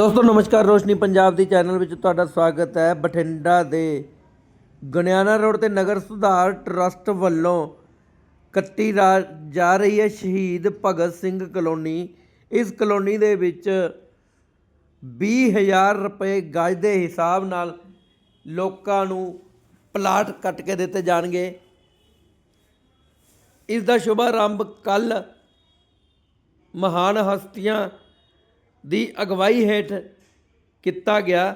ਦੋਸਤੋ, ਨਮਸਕਾਰ, ਰੋਸ਼ਨੀ ਪੰਜਾਬ ਦੀ ਚੈਨਲ ਵਿੱਚ ਤੁਹਾਡਾ ਸਵਾਗਤ ਹੈ। ਬਠਿੰਡਾ ਦੇ ਗਣਿਆਣਾ ਰੋਡ ਤੇ ਨਗਰ ਸੁਧਾਰ ਟਰਸਟ ਵੱਲੋਂ ਕੱਟੀ ਰਾ- ਜਾ ਰਹੀ ਹੈ ਸ਼ਹੀਦ ਭਗਤ ਸਿੰਘ ਕਲੋਨੀ। ਇਸ ਕਲੋਨੀ ਦੇ ਵਿੱਚ 20000 ਰੁਪਏ ਗਜ ਦੇ ਹਿਸਾਬ ਨਾਲ ਲੋਕਾਂ ਨੂੰ ਪਲਾਟ ਕੱਟ ਕੇ ਦਿੱਤੇ ਜਾਣਗੇ। ਇਸ ਦਾ ਸ਼ੁਭ ਆਰੰਭ ਕੱਲ ਮਹਾਨ ਹਸਤੀਆਂ ਦੀ ਅਗਵਾਈ ਹੇਠ ਕੀਤਾ ਗਿਆ।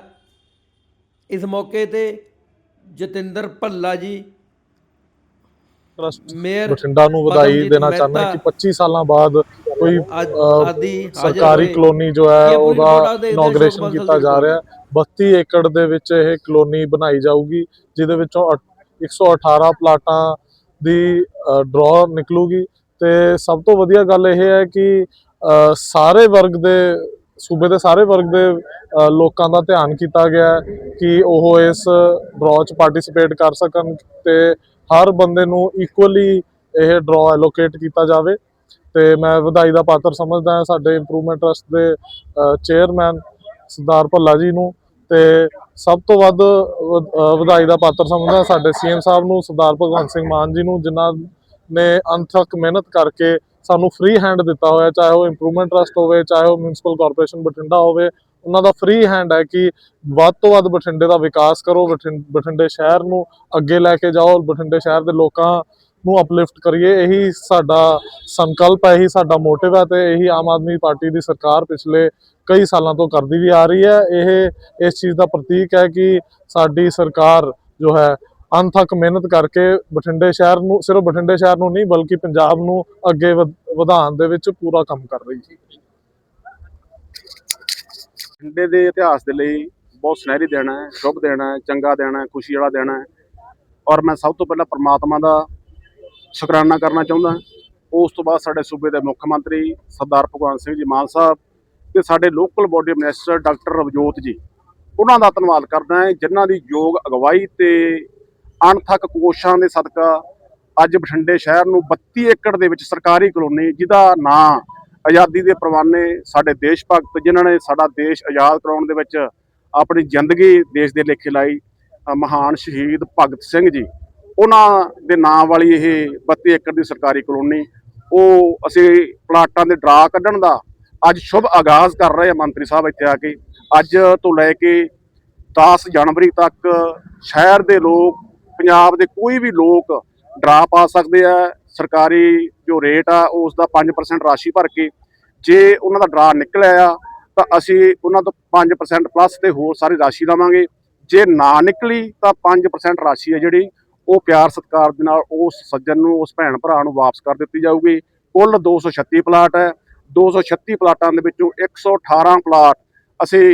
ਇਸ ਮੌਕੇ ਤੇ ਜਤਿੰਦਰ ਭੱਲਾ ਜੀ ਟਰਸਟ ਮੇਅਰ ਬਠਿੰਡਾ ਨੂੰ ਵਧਾਈ ਦੇਣਾ ਚਾਹੁੰਦਾ ਕਿ 25 ਸਾਲਾਂ ਬਾਅਦ ਕੋਈ ਆਦ- ਸਰਕਾਰੀ। ਕਲੋਨੀ ਜੋ ਹੈ ਉਹਦਾ ਇਨੋਗ੍ਰੇਸ਼ਨ ਕੀਤਾ ਜਾ ਰਿਹਾ ਹੈ। 32 ਏਕੜ ਦੇ ਵਿੱਚ ਇਹ ਕਲੋਨੀ ਬਣਾਈ ਜਾਊਗੀ ਜਿਹਦੇ ਵਿੱਚੋਂ ਅਠ- 118 ਪਲਾਟਾਂ ਦੀ ਡਰਾ ਨਿਕਲੂਗੀ। ਤੇ ਸਭ ਤੋਂ ਵਧੀਆ ਗੱਲ ਇਹ ਹੈ ਕਿ ਸਾਰੇ ਵਰਗ ਦੇ, ਸੂਬੇ ਦੇ ਸਾਰੇ ਵਰਗ ਦੇ ਲੋਕਾਂ ਦਾ ਧਿਆਨ ਕੀਤਾ ਗਿਆ ਕਿ ਉਹ ਇਸ ਡਰਾ 'ਚ ਪਾਰਟਿਸਿਪੇਟ ਕਰ ਸਕਣ ਤੇ ਹਰ ਬੰਦੇ ਨੂੰ ਇਕੁਅਲੀ ਇਹ ਡਰਾ ਐਲੋਕੇਟ ਕੀਤਾ ਜਾਵੇ। ਤੇ ਮੈਂ ਵਧਾਈ ਦਾ ਪਾਤਰ ਸਮਝਦਾ ਹਾਂ ਸਾਡੇ ਇੰਪਰੂਵਮੈਂਟ ਟਰਸਟ ਦੇ ਚੇਅਰਮੈਨ ਸਰਦਾਰ ਭੱਲਾ ਜੀ ਨੂੰ। ਤੇ ਸਭ ਤੋਂ ਵੱਧ ਵ- ਵਧਾਈ ਦਾ ਪਾਤਰ ਸਮਝਦਾ ਸਾਡੇ ਸੀਐਮ ਸਾਹਿਬ ਨੂੰ, ਸਰਦਾਰ ਭਗਵੰਤ ਸਿੰਘ ਮਾਨ ਜੀ ਨੂੰ, ਜਿਨ੍ਹਾਂ ਨੇ ਅੰਥਕ ਮਿਹਨਤ ਕਰਕੇ ਸਾਨੂੰ ਫ੍ਰੀ ਹੈਂਡ ਦਿੱਤਾ ਹੋਇਆ, ਚਾਹੇ ਉਹ ਇੰਪਰੂਵਮੈਂਟ ਟਰਸਟ ਹੋਵੇ, ਚਾਹੇ ਉਹ ਮਿਊਨਿਸਪਲ ਕਾਰਪੋਰੇਸ਼ਨ ਬਠਿੰਡਾ ਹੋਵੇ, ਉਹਨਾਂ ਦਾ ਫ੍ਰੀ ਹੈਂਡ ਹੈ ਕਿ ਵੱਧ ਤੋਂ ਵੱਧ ਬਠਿੰਡੇ ਦਾ ਵਿਕਾਸ ਕਰੋ, ਬਠਿੰ- ਬਠਿੰਡੇ ਸ਼ਹਿਰ ਨੂੰ ਅੱਗੇ ਲੈ ਕੇ ਜਾਓ, ਬਠਿੰਡੇ ਸ਼ਹਿਰ ਦੇ ਲੋਕਾਂ ਨੂੰ ਅਪਲਿਫਟ ਕਰੀਏ, ਇਹੀ ਸਾਡਾ ਸੰਕਲਪ ਹੈ, ਇਹੀ ਸਾਡਾ ਮੋਟਿਵ ਹੈ ਤੇ ਇਹੀ ਆਮ ਆਦਮੀ ਪਾਰਟੀ ਦੀ ਸਰਕਾਰ ਪਿਛਲੇ ਕਈ ਸਾਲਾਂ ਤੋਂ ਕਰਦੀ ਵੀ ਆ ਰਹੀ ਹੈ। ਇਹ, ਇਸ ਚੀਜ਼ ਦਾ ਪ੍ਰਤੀਕ ਹੈ ਕਿ ਸਾਡੀ ਸਰਕਾਰ ਜੋ ਹੈ ਅਣਥੱਕ ਮਿਹਨਤ ਕਰਕੇ ਬਠਿੰਡੇ ਸ਼ਹਿਰ ਨੂੰ, ਸਿਰਫ ਬਠਿੰਡੇ ਸ਼ਹਿਰ ਨੂੰ ਨਹੀਂ, ਬਲਕਿ ਪੰਜਾਬ ਨੂੰ ਅੱਗੇ ਵਧ- ਵਧਾਉਣ ਦੇ ਵਿੱਚ ਪੂਰਾ ਕੰਮ ਕਰ ਰਹੀ ਹੈ ਬਠਿੰਡੇ ਦੇ ਇਤਿਹਾਸ ਦੇ ਲਈ ਬਹੁਤ ਸੁਨਹਿਰੀ ਦਿਨ ਹੈ, ਸ਼ੁਭ ਦਿਨ ਹੈ, ਚੰਗਾ ਦਿਨ ਹੈ, ਖੁਸ਼ੀ ਵਾਲਾ ਦਿਨ ਹੈ। ਔਰ ਮੈਂ ਸਭ ਤੋਂ ਪਹਿਲਾਂ ਪ੍ਰਮਾਤਮਾ ਦਾ ਸ਼ੁਕਰਾਨਾ ਕਰਨਾ ਚਾਹੁੰਦਾ ਉਸ ਤੋਂ ਬਾਅਦ ਸਾਡੇ ਸੂਬੇ ਦੇ ਮੁੱਖ ਮੰਤਰੀ ਸਰਦਾਰ ਭਗਵੰਤ ਸਿੰਘ ਜੀ ਮਾਨ ਸਾਹਿਬ ਤੇ ਸਾਡੇ local body minister doctor Ravjot ji, ਉਹਨਾਂ ਦਾ ਧੰਨਵਾਦ ਕਰਦਾ ਹਾਂ। ਜਿਨ੍ਹਾਂ ਦੀ ਯੋਗ ਅਗਵਾਈ ਤੇ ਅਣਥੱਕ ਕੋਸ਼ਾਂ ਦੇ ਸਦਕਾ ਅੱਜ ਬਠਿੰਡੇ ਸ਼ਹਿਰ ਨੂੰ 32 ਏਕੜ ਦੇ ਵਿੱਚ ਸਰਕਾਰੀ ਕਲੋਨੀ, ਜਿਹਦਾ ਨਾਂ ਆਜ਼ਾਦੀ ਦੇ ਪ੍ਰਵਾਨੇ ਸਾਡੇ ਦੇਸ਼ ਭਗਤ, ਜਿਨ੍ਹਾਂ ਨੇ ਸਾਡਾ ਦੇਸ਼ ਆਜ਼ਾਦ ਕਰਾਉਣ ਦੇ ਵਿੱਚ ਆਪਣੀ ਜ਼ਿੰਦਗੀ ਦੇਸ਼ ਦੇ ਲੇਖੇ ਲਾਈ ਮਹਾਨ ਸ਼ਹੀਦ ਭਗਤ ਸਿੰਘ ਜੀ। ਉਹਨਾਂ ਦੇ ਨਾਂ ਵਾਲੀ ਇਹ 32 ਏਕੜ ਦੀ ਸਰਕਾਰੀ ਕਲੋਨੀ, ਉਹ ਅਸੀਂ ਪਲਾਟਾਂ ਦੇ ਡਰਾ ਕੱਢਣ ਦਾ ਅੱਜ ਸ਼ੁਭ ਆਗਾਜ਼ ਕਰ ਰਹੇ ਆ ਮੰਤਰੀ ਸਾਹਿਬ ਇੱਥੇ ਆ ਕੇ। ਅੱਜ ਤੋਂ ਲੈ ਕੇ 10 ਜਨਵਰੀ ਤੱਕ ਸ਼ਹਿਰ ਦੇ ਲੋਕ ਪੰਜਾਬ ਦੇ ਕੋਈ ਵੀ ਲੋਕ ਡਰਾ ਪਾ ਸਕਦੇ ਆ, ਸਰਕਾਰੀ ਜੋ ਰੇਟ ਆ ਉਸ ਦਾ 5% ਰਾਸ਼ੀ ਭਰ ਕੇ ਜੇ ਉਹਨਾਂ ਦਾ ਡਰਾ ਨਿਕਲਿਆ ਆ, ਤਾਂ ਅਸੀਂ ਉਹਨਾਂ ਤੋਂ 5% ਪਲੱਸ ਤੇ ਹੋਰ ਸਾਰੀ ਰਾਸ਼ੀ ਲਵਾਂਗੇ। ਜੇ ਨਾ ਨਿਕਲੀ, ਤਾਂ 5% ਰਾਸ਼ੀ ਹੈ ਜਿਹੜੀ, ਉਹ ਪਿਆਰ ਸਤਿਕਾਰ ਦੇ ਨਾਲ ਉਸ ਸੱਜਣ ਨੂੰ, ਉਸ ਭੈਣ ਭਰਾ ਨੂੰ ਵਾਪਸ ਕਰ ਦਿੱਤੀ ਜਾਊਗੀ। ਕੁੱਲ 236 ਪਲਾਟ ਹੈ। 236 ਪਲਾਟਾਂ ਦੇ ਵਿੱਚੋਂ 118 ਪਲਾਟ ਅਸੀਂ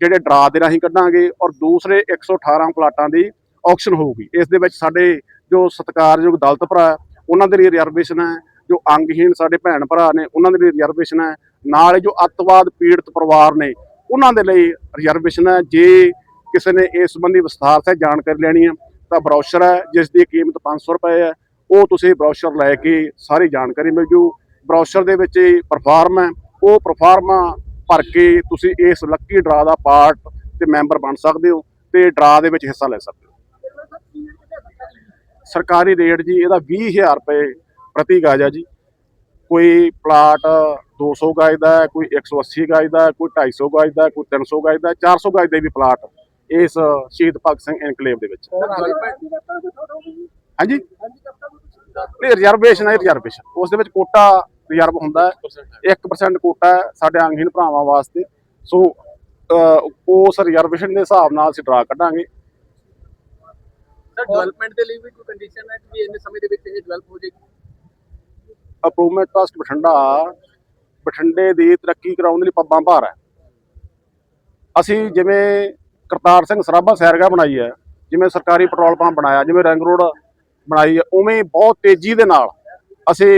ਜਿਹੜੇ ਡਰਾ ਦੇ ਰਾਹੀਂ ਕੱਢਾਂਗੇ ਔਰ ਦੂਸਰੇ 118 ਪਲਾਟਾਂ ਦੀ ਆਕਸ਼ਨ ਹੋਊਗੀ। ਇਸ ਦੇ ਵਿੱਚ ਸਾਡੇ ਜੋ ਸਤਿਕਾਰਯੋਗ ਦਲਤ ਭਰਾ ਉਹਨਾਂ ਦੇ ਲਈ ਰਿਜ਼ਰਵੇਸ਼ਨ ਹੈ। ਜੋ ਅੰਗਹੀਣ ਸਾਡੇ ਭੈਣ ਭਰਾ ਨੇ, ਉਹਨਾਂ ਦੇ ਲਈ ਰਿਜ਼ਰਵੇਸ਼ਨ ਹੈ। ਨਾਲ ਜੋ ਅੱਤਵਾਦ ਪੀੜਤ ਪਰਿਵਾਰ ਨੇ, ਉਹਨਾਂ ਦੇ ਲਈ ਰਿਜ਼ਰਵੇਸ਼ਨ ਹੈ। ਜੇ ਕਿਸੇ ਨੇ ਇਸ ਸੰਬੰਧੀ ਵਿਸਥਾਰ ਸੇ ਜਾਣਕਾਰੀ ਲੈਣੀ ਹੈ, ਤਾਂ ਬਰੋਸ਼ਰ ਹੈ, ਜਿਸ ਦੀ ਕੀਮਤ 500 ਰੁਪਏ ਹੈ। ਉਹ ਤੁਸੀਂ ਬਰੋਸ਼ਰ ਲੈ ਕੇ ਸਾਰੀ ਜਾਣਕਾਰੀ ਮਿਲ ਜੂ। ਬਰੋਸ਼ਰ ਦੇ ਵਿੱਚ ਪਰਫਾਰਮ ਹੈ। ਉਹ ਪਰਫਾਰਮਾ ਭਰ ਕੇ ਤੁਸੀਂ ਇਸ ਲੱਕੀ ਡਰਾ ਦਾ ਪਾਰਟ ਤੇ ਮੈਂਬਰ ਬਣ ਸਕਦੇ ਹੋ ਤੇ ਡਰਾ ਦੇ ਵਿੱਚ ਹਿੱਸਾ ਲੈ ਸਕਦੇ ਹੋ। ਸਰਕਾਰੀ ਰੇਟ ਜੀ, ਇਹਦਾ 20000 ਰੁਪਏ ਪ੍ਰਤੀ ਗਜ ਹੈ ਜੀ। ਕੋਈ ਪਲਾਟ 200 ਗਜ ਦਾ ਹੈ ਕੋਈ 180 ਗਜ ਦਾ ਹੈ ਕੋਈ 250 ਗਜ ਦਾ ਹੈ ਕੋਈ 300 ਗਜ ਦਾ ਹੈ 400 ਗਜ ਦੇ ਵੀ ਪਲਾਟ ਇਸ ਸ਼ਹੀਦ ਭਗਤ ਸਿੰਘ ਇਨਕਲੇਵ ਦੇ ਵਿੱਚ। ਹਾਂਜੀ। ਨਹੀਂ ਰਿਜ਼ਰਵੇਸ਼ਨ ਹੈ ਰਿਜ਼ਰਵੇਸ਼ਨ ਉਸ ਦੇ ਵਿੱਚ ਕੋਟਾ ਰਿਜ਼ਰਵ ਹੁੰਦਾ ਹੈ। 1% ਕੋਟਾ ਹੈ ਸਾਡੇ ਅੰਗਹੀਣ ਭਰਾਵਾਂ ਵਾਸਤੇ। ਸੋ ਉਸ ਰਿਜ਼ਰਵੇਸ਼ਨ ਦੇ ਹਿਸਾਬ ਨਾਲ ਅਸੀਂ ਡਰਾ ਕੱਢਾਂਗੇ। ਸਰ ਡਿਵੈਲਪਮੈਂਟ ਦੇ ਲਈ ਵੀ ਕੋਈ ਕੰਡੀਸ਼ਨ ਹੈ ਕਿ ਇੰਨੇ ਸਮੇਂ ਦੇ ਵਿੱਚ ਇਹ ਡਿਵੈਲਪ ਹੋ ਜਾਏਗੀ? ਇੰਪਰੂਵਮੈਂਟ ਟਰਸਟ ਬਠਿੰਡਾ ਬਠਿੰਡੇ ਦੀ ਤਰੱਕੀ ਕਰਾਉਣ ਦੇ ਲਈ ਪੱਬਾਂ ਭਾਰ ਹੈ। ਅਸੀਂ ਜਿਵੇਂ ਕਰਤਾਰ ਸਿੰਘ ਸਰਾਭਾ ਸੈਰਗਾ ਬਣਾਈ ਹੈ ਜਿਵੇਂ ਸਰਕਾਰੀ ਪੈਟਰੋਲ ਪੰਪ ਬਣਾਇਆ ਜਿਵੇਂ ਰਿੰਗ ਰੋਡ ਬਣਾਈ ਹੈ ਉਵੇਂ ਬਹੁਤ ਤੇਜ਼ੀ ਦੇ ਨਾਲ ਅਸੀਂ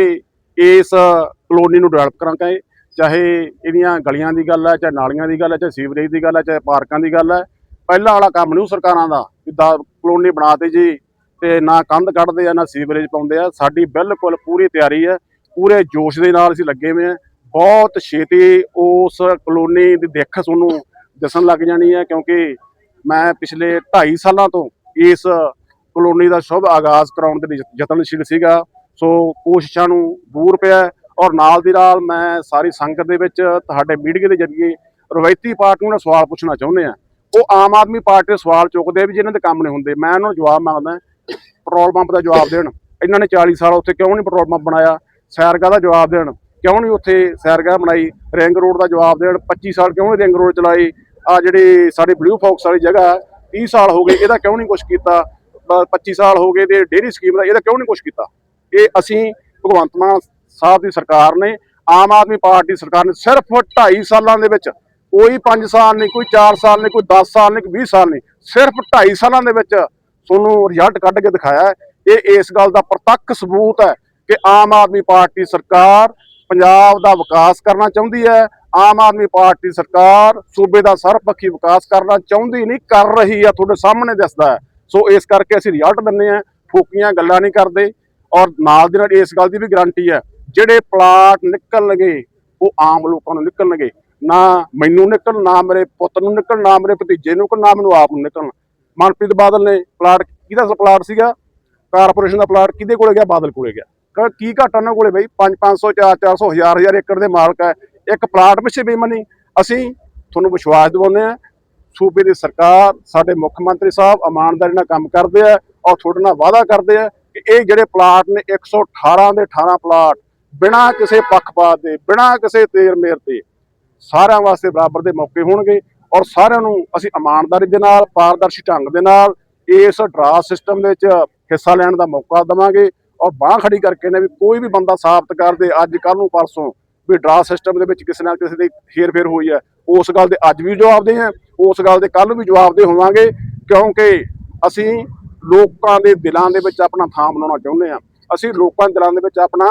ਇਸ ਕਲੋਨੀ ਨੂੰ ਡਿਵੈਲਪ ਕਰਾਂਗੇ। ਚਾਹੇ ਇਹਦੀਆਂ ਗਲੀਆਂ ਦੀ ਗੱਲ ਹੈ ਚਾਹੇ ਨਾਲੀਆਂ ਦੀ ਗੱਲ ਹੈ ਚਾਹੇ ਸੀਵਰੇਜ ਦੀ ਗੱਲ ਹੈ ਚਾਹੇ ਪਾਰਕਾਂ ਦੀ ਗੱਲ ਹੈ ਪਹਿਲਾਂ ਵਾਲਾ ਕੰਮ ਨਹੀਂ ਸਰਕਾਰਾਂ ਦਾ ਕਿ ਦਾ ਕਲੋਨੀ ਬਣਾਤੇ ਜੀ, ਤੇ ਨਾ ਕੰਧ ਕੱਢਦੇ ਆ, ਨਾ ਸੀਵਰੇਜ ਪਾਉਂਦੇ ਆ। ਸਾਡੀ ਬਿਲਕੁਲ ਪੂਰੀ ਤਿਆਰੀ ਹੈ, ਪੂਰੇ ਜੋਸ਼ ਦੇ ਨਾਲ ਅਸੀਂ ਲੱਗੇ ਹੋਏ ਆ। ਬਹੁਤ ਛੇਤੀ ਉਸ ਕਲੋਨੀ ਦੀ ਦਿੱਖ ਤੁਹਾਨੂੰ ਦਿਸਣ ਲੱਗ ਜਾਣੀ ਹੈ, ਕਿਉਂਕਿ ਮੈਂ ਪਿਛਲੇ 2.5 ਸਾਲਾਂ ਤੋਂ ਇਸ ਕਲੋਨੀ ਦਾ ਸ਼ੁਭ ਆਗਾਜ਼ ਕਰਾਉਣ ਦੇ ਲਈ ਯਤਨਸ਼ੀਲ ਸੀਗਾ। ਸੋ ਕੋਸ਼ਿਸ਼ਾਂ ਨੂੰ ਦੂਰ ਪਿਆ ਔਰ ਨਾਲ ਦੀ ਨਾਲ ਮੈਂ ਸਾਰੀ ਸੰਗਤ ਦੇ ਵਿੱਚ ਤੁਹਾਡੇ ਮੀਡੀਆ ਦੇ ਜ਼ਰੀਏ ਰਵਾਇਤੀ ਪਾਰਟੀ ਨੂੰ ਸਵਾਲ ਪੁੱਛਣਾ ਚਾਹੁੰਦੇ ਆ ਉਹ ਆਮ ਆਦਮੀ ਪਾਰਟੀ ਦੇ ਸਵਾਲ ਚੁੱਕਦੇ ਵੀ ਜਿਹਨਾਂ ਦੇ ਕੰਮ ਨਹੀਂ ਹੁੰਦੇ। ਮੈਂ ਉਹਨਾਂ ਨੂੰ ਜਵਾਬ ਮੰਗਦਾ ਪੈਟਰੋਲ ਪੰਪ ਦਾ ਜਵਾਬ ਦੇਣ। ਇਹਨਾਂ ਨੇ 40 ਸਾਲ ਉੱਥੇ ਕਿਉਂ ਨਹੀਂ ਪੈਟਰੋਲ ਪੰਪ ਬਣਾਇਆ? ਸੈਰਗਾ ਦਾ ਜਵਾਬ ਦੇਣ। ਕਿਉਂ ਨਹੀਂ ਉੱਥੇ ਸੈਰਗਾ ਬਣਾਈ? ਰਿੰਗ ਰੋਡ ਦਾ ਜਵਾਬ ਦੇਣ। 25 ਸਾਲ ਕਿਉਂ ਨਹੀਂ ਰਿੰਗ ਰੋਡ ਚਲਾਈ? ਆ ਜਿਹੜੀ ਸਾਡੀ ਬਲੂ ਫੌਕਸ ਵਾਲੀ ਜਗ੍ਹਾ ਹੈ, 30 ਸਾਲ ਹੋ ਗਏ ਇਹਦਾ ਕਿਉਂ ਨਹੀਂ ਕੁਝ ਕੀਤਾ? ਬ- 25 ਸਾਲ ਹੋ ਗਏ ਤੇ ਡੇਰੀ ਸਕੀਮ ਦਾ ਇਹਦਾ ਕਿਉਂ ਨਹੀਂ ਕੁਝ ਕੀਤਾ? ਇਹ ਅਸੀਂ ਭਗਵੰਤ ਮਾਨ ਸਾਹਿਬ ਦੀ ਸਰਕਾਰ ਨੇ ਆਮ ਆਦਮੀ ਪਾਰਟੀ ਸਰਕਾਰ ਨੇ ਸਿਰਫ 2.5 ਸਾਲਾਂ ਦੇ ਵਿੱਚ ਕੋਈ 5 ਸਾਲ ਨਹੀਂ, ਕੋਈ 4 ਸਾਲ ਨਹੀਂ, ਕੋਈ 10 ਸਾਲ ਨਹੀਂ ਕੋਈ 20 ਸਾਲ ਨਹੀਂ, ਸਿਰਫ 2.5 ਸਾਲਾਂ ਦੇ ਵਿੱਚ ਤੁਹਾਨੂੰ ਰਿਜ਼ਲਟ ਕੱਢ ਕੇ ਦਿਖਾਇਆ ਇਹ ਇਸ ਗੱਲ ਦਾ ਪ੍ਰਤੱਖ ਸਬੂਤ ਹੈ ਕਿ ਆਮ ਆਦਮੀ ਪਾਰਟੀ ਸਰਕਾਰ ਪੰਜਾਬ ਦਾ ਵਿਕਾਸ ਕਰਨਾ ਚਾਹੁੰਦੀ ਹੈ। ਆਮ ਆਦਮੀ ਪਾਰਟੀ ਸਰਕਾਰ ਸੂਬੇ ਦਾ ਸਰਬਪੱਖੀ ਵਿਕਾਸ ਕਰਨਾ ਚਾਹੁੰਦੀ ਨਹੀਂ, ਕਰ ਰਹੀ ਆ ਤੁਹਾਡੇ ਸਾਹਮਣੇ ਦਿਸਦਾ ਹੈ। ਸੋ ਇਸ ਕਰਕੇ ਅਸੀਂ ਰਿਜ਼ਲਟ ਦਿੰਨੇ ਆ ਫੋਕੀਆਂ ਗੱਲਾਂ ਨਹੀਂ ਕਰਦੇ ਔਰ ਨਾਲ ਦੀ ਨਾਲ ਇਸ ਗੱਲ ਦੀ ਵੀ ਗਾਰੰਟੀ ਹੈ, ਜਿਹੜੇ ਪਲਾਟ ਨਿਕਲਣਗੇ, ਉਹ ਆਮ ਲੋਕਾਂ ਨੂੰ ਨਿਕਲਣਗੇ। ਨਾ ਮੈਨੂੰ ਨਿਕਲ, ਨਾ ਮੇਰੇ ਪੁੱਤ ਨੂੰ ਨਿਕਲ, ਨਾ ਮੇਰੇ ਭਤੀਜੇ ਨੂੰ ਨਿਕਲ, ਨਾ ਮੈਨੂੰ ਆਪ ਨੂੰ ਨਿਕਲਣ ਮਨਪ੍ਰੀਤ ਬਾਦਲ ਨੇ ਪਲਾਟ, ਕਿਹਦਾ ਪਲਾਟ ਸੀਗਾ? ਕਾਰਪੋਰੇਸ਼ਨ ਦਾ ਪਲਾਟ ਕਿਹਦੇ ਕੋਲੇ ਗਿਆ? ਬਾਦਲ ਕੋਲੇ ਗਿਆ। ਕਹਿੰਦਾ ਕੀ ਘਾਟਾ ਉਹਨਾਂ ਕੋਲੇ ਬਈ? 5 500 4 400 ਹਜ਼ਾਰ ਹਜ਼ਾਰ ਏਕੜ ਦੇ ਮਾਲਕ ਹੈ ਇੱਕ ਪਲਾਟ ਪਿੱਛੇ ਬੇਮਨੀ ਅਸੀਂ ਤੁਹਾਨੂੰ ਵਿਸ਼ਵਾਸ ਦਿਵਾਉਂਦੇ ਆ ਸੂਬੇ ਦੀ ਸਰਕਾਰ, ਸਾਡੇ ਮੁੱਖ ਮੰਤਰੀ ਸਾਹਿਬ ਇਮਾਨਦਾਰੀ ਨਾਲ ਕੰਮ ਕਰਦੇ ਆ ਔਰ ਤੁਹਾਡੇ ਨਾਲ ਵਾਅਦਾ ਕਰਦੇ ਆ ਕਿ ਇਹ ਜਿਹੜੇ ਪਲਾਟ ਨੇ 118 ਦੇ 18 ਪਲਾਟ, ਬਿਨਾਂ ਕਿਸੇ ਪੱਖਪਾਤ ਦੇ, ਬਿਨਾਂ ਕਿਸੇ ਤੇਰ ਮੇਰ ਤੇ ਸਾਰਿਆਂ ਵਾਸਤੇ ਬਰਾਬਰ ਦੇ ਮੌਕੇ ਹੋਣਗੇ ਔਰ ਸਾਰਿਆਂ ਨੂੰ ਅਸੀਂ ਇਮਾਨਦਾਰੀ ਦੇ ਨਾਲ, ਪਾਰਦਰਸ਼ੀ ਢੰਗ ਦੇ ਨਾਲ ਇਸ ਡਰਾ ਸਿਸਟਮ ਦੇ ਵਿੱਚ ਹਿੱਸਾ ਲੈਣ ਦਾ ਮੌਕਾ ਦੇਵਾਂਗੇ ਔਰ ਬਾਹ ਖੜੀ ਕਰਕੇ ਨੇ ਵੀ ਕੋਈ ਵੀ ਬੰਦਾ ਸਾਬਤ ਕਰ ਦੇ ਅੱਜ ਕੱਲ ਨੂੰ, ਪਰਸੋਂ ਵੀ ਡਰਾ ਸਿਸਟਮ ਦੇ ਵਿੱਚ ਕਿਸੇ ਨਾਲ ਕਿਸੇ ਦੀ ਫੇਰ ਫੇਰ ਹੋਈ ਹੈ। ਉਸ ਗੱਲ ਦੇ ਅੱਜ ਵੀ ਜਵਾਬਦੇ ਹਾਂ, ਉਸ ਗੱਲ ਦੇ ਕੱਲ ਵੀ ਜਵਾਬਦੇ ਹੋਵਾਂਗੇ ਕਿਉਂਕਿ ਅਸੀਂ ਲੋਕਾਂ ਦੇ ਦਿਲਾਂ ਦੇ ਵਿੱਚ ਆਪਣਾ ਥਾਂ ਬਣਾਉਣਾ ਚਾਹੁੰਦੇ ਹਾਂ। ਅਸੀਂ ਲੋਕਾਂ ਦੇ ਦਿਲਾਂ ਦੇ ਵਿੱਚ ਆਪਣਾ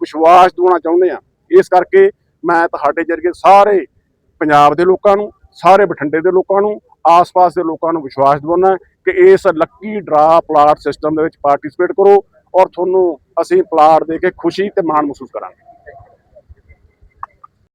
ਵਿਸ਼ਵਾਸ ਦਿਵਾਉਣਾ ਚਾਹੁੰਦੇ ਹਾਂ। ਇਸ ਕਰਕੇ ਮੈਂ ਤੁਹਾਡੇ ਜਰੀਏ ਸਾਰੇ ਪੰਜਾਬ ਦੇ ਲੋਕਾਂ ਨੂੰ, ਸਾਰੇ ਬਠਿੰਡੇ ਦੇ ਲੋਕਾਂ ਨੂੰ, ਆਸ-ਪਾਸ ਦੇ ਲੋਕਾਂ ਨੂੰ ਵਿਸ਼ਵਾਸ ਦਿਵਾਉਣਾ ਕਿ ਇਸ ਲੱਕੀ ਡਰਾ ਪਲਾਟ ਸਿਸਟਮ ਦੇ ਵਿੱਚ ਪਾਰਟਿਸਿਪੇਟ ਕਰੋ ਔਰ ਤੁਹਾਨੂੰ ਅਸੀਂ ਪਲਾਟ ਦੇ ਕੇ ਖੁਸ਼ੀ ਤੇ ਮਾਣ ਮਹਿਸੂਸ ਕਰਾਂਗੇ।